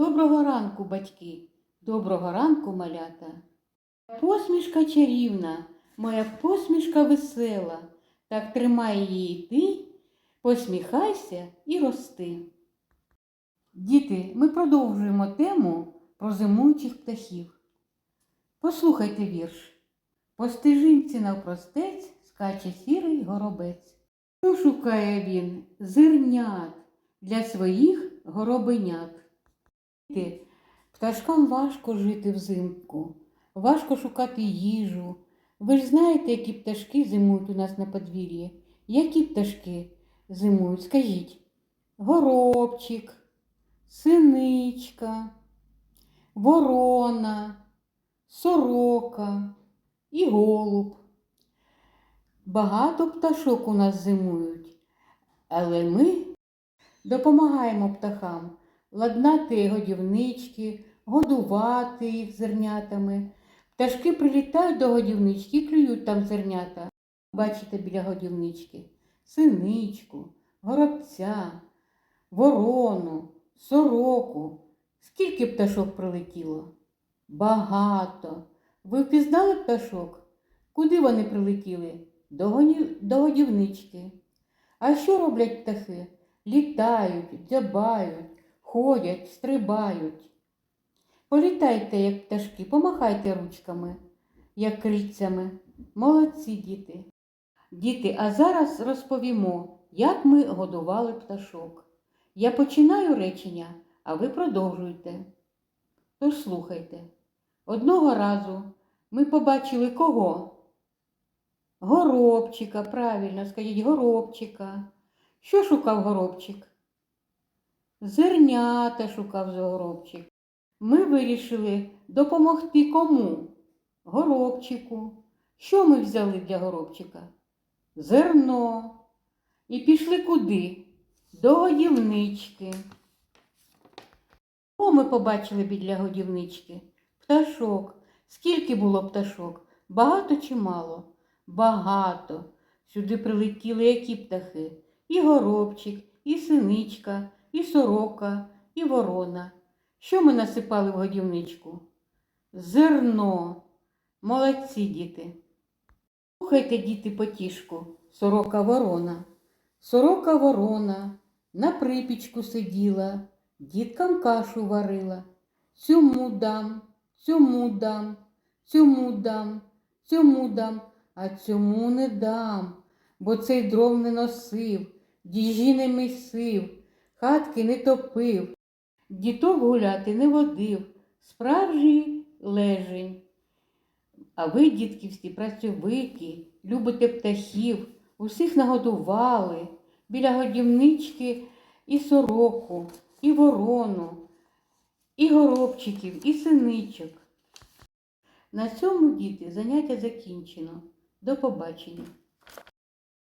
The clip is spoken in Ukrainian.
Доброго ранку, батьки, доброго ранку, малята. Посмішка чарівна, моя посмішка весела, так тримай її ти, посміхайся і рости. Діти, ми продовжуємо тему про зимуючих птахів. Послухайте вірш. По стежинці навпростець скаче сірий горобець. Що шукає він? Зернят для своїх горобенят. Пташкам важко жити взимку, важко шукати їжу. Ви ж знаєте, які пташки зимують у нас на подвір'ї? Які пташки зимують? Скажіть. Горобчик, синичка, ворона, сорока і голуб. Багато пташок у нас зимують, але ми допомагаємо птахам ладнати годівнички, годувати їх зернятами. Пташки прилітають до годівнички і клюють там зернята. Бачите біля годівнички синичку, горобця, ворону, сороку. Скільки пташок прилетіло? Багато. Ви впізнали пташок? Куди вони прилетіли? До, годівнички. А що роблять птахи? Літають, дзябають, ходять, стрибають. Політайте, як пташки, помахайте ручками, як крильцями. Молодці діти. Діти, а зараз розповімо, як ми годували пташок. Я починаю речення, а ви продовжуйте. Тож слухайте. Одного разу ми побачили кого? Горобчика, правильно, скажіть горобчика. Що шукав горобчик? Зернята шукав горобчик. Ми вирішили допомогти кому? Горобчику. Що ми взяли для горобчика? Зерно. І пішли куди? До годівнички. Кого ми побачили біля годівнички? Пташок. Скільки було пташок? Багато чи мало? Багато. Сюди прилетіли які птахи? І горобчик, і синичка, і сорока, і ворона. Що ми насипали в годівничку? Зерно. Молодці діти. Слухайте, діти, потішку, сорока ворона. Сорока ворона на припічку сиділа, діткам кашу варила. Цьому дам, цьому дам, цьому дам, цьому дам, а цьому не дам, бо цей дров не носив, діжі не місив, хатки не топив, діток гуляти не водив, справжній лежень. А ви, дітки, всі працьовиті, любите птахів, усіх нагодували біля годівнички і сороку, і ворону, і горобчиків, і синичок. На цьому, діти, заняття закінчено. До побачення.